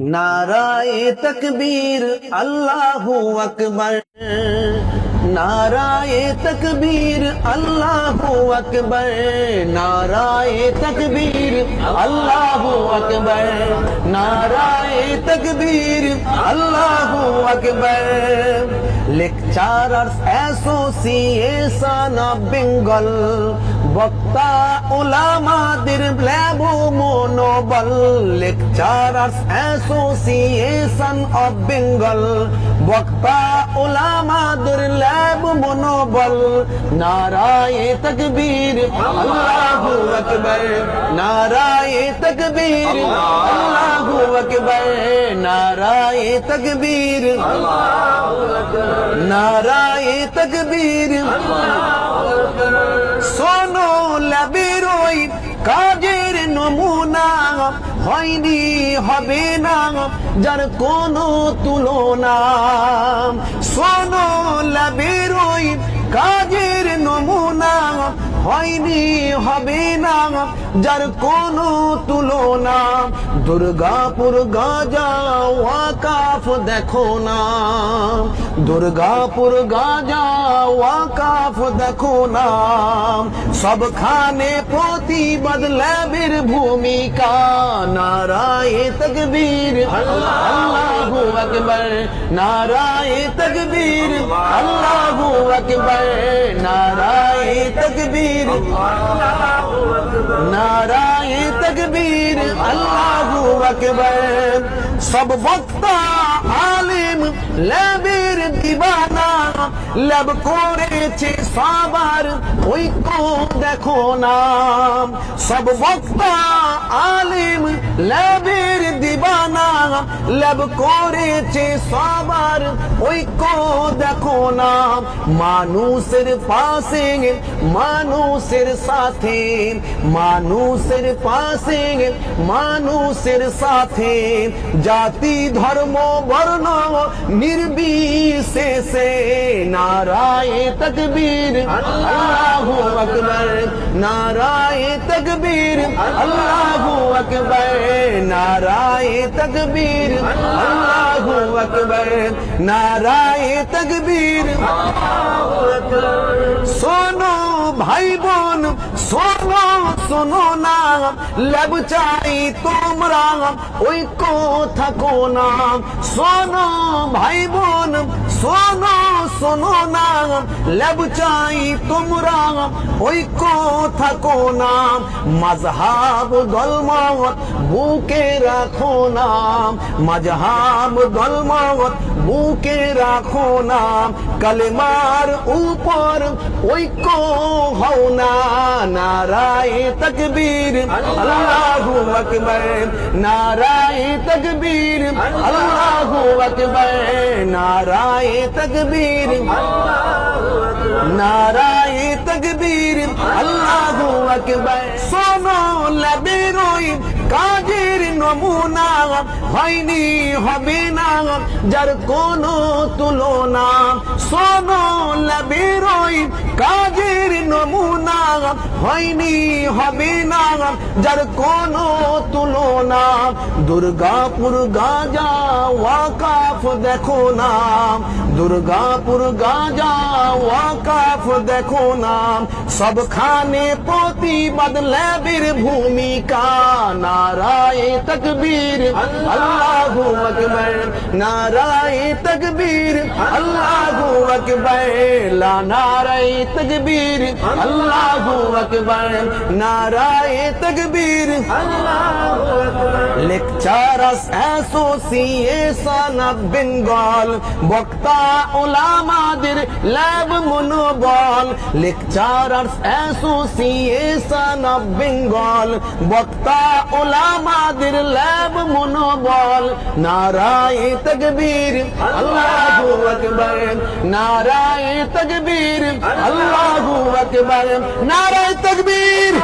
নারায়ে তকবীর, আল্লাহু আকবার। নারায়ে তকবীর, আল্লাহু আকবার। নারায়ে তকবীর, আল্লাহু আকবার। নারায়ে তকবীর, আল্লাহু আকবার। লেকচারার্স অ্যাসোসিয়েশন অফ বেঙ্গল বক্তা ওলামাদের মনোবল লেকচারার্স অ্যাসোসিয়েশন অফ বেঙ্গল বক্তা ওলামাদের ল্যাব মনোবল নারায়ে তকবীর আল্লাহু আকবার নারায়ে তকবীর আল্লাহু আকবার নারায়ে তকবীর নারায়ে তকবীর শোনো হয়নি হবে না যার কোনো তুলনা। শোনো লাবেরোই কাজের নমুনা হয়নি, হবে না। যার কোনো তুলনা, দুর্গাপুর গাজা ওয়াকাফ দেখো না। দুর্গাপুর গাজা ওয়াকাফ দেখো না। সবখানে প্রতিবাদ ল্যাবের ভূমিকা। নারায়ে তকবীর, আল্লাহু আকবার। নারায়ে তকবীর, আল্লাহু আকবার। নারায়ে তকবীর নারায় তকবীর আল্লাহু আকবার। সব বক্তা আলিম ল্যাবের দিবানা ল্যাব করেছে সবার। ঐক্য দেখো না সব বক্তা আলিম ল্যাবের দিবানা। ল্যাব করেছে সবার। ঐক্য দেখো না মানুষের পাশে মানুষের সাথে মানুষের পাশে মানুষের সাথে জাতি, ধর্ম, বর্ণ নির্বিশেষে নারায়ে তকবীর আল্লাহু আকবার নারায়ে তকবীর আল্লাহু আকবার নারায়ে তকবীর আল্লাহু আকবার নারায়ে তকবীর শোনো ভাই বোন শোনো শোনো না লেব চাই তোমরা ঐক্য থাকো না শোনো ভাই বোন শোনো শোনো না লেব চাই তোমরা ঐক্য থাকো না মজহাব দলমত বুকে রাখো না মজহাব দলমত বুকে রাখো না কলমার উপর ঐক্য হও না নারায়ে তকবীর আল্লাহু আকবার নারায়ে তকবীর আল্লাহু আকবার নারায়ে তকবীর নারায়ে তকবীর। আল্লাহু আকবার। শোনো লবেরোই কাজের নমুনা হয়নি হবে না। যার কোনো তুলনা শোনো লবেরোই কাজের নমুনা হয়নি হবে না। যার কোনো তুলনা দুর্গাপুর গাজা ওয়াকাফ দেখো না। দুর্গাপুর গাজা ওয়াকাফ দেখো না। সবখানে প্রতিবাদ ল্যাবের ভূমিকা নারায়ে তকবীর আল্লাহু আকবার নারায়ে তকবীর আল্লাহু আকবার লা নারায়ে তকবীর আল্লাহু আকবার নারায়ে তকবীর লেকচারার্স অ্যাসোসিয়েশন অফ বেঙ্গল বক্তা ওলামাদের ল্যাব মনোবল লেকচারার্স অ্যাসোসিয়েশন অফ বেঙ্গল বক্তা ওলামাদের ল্যাব মনোবল। নারায়ে তকবীর আল্লাহু আকবার। নারায়ে তকবীর আল্লাহু আকবার। নারায়ে তকবীর।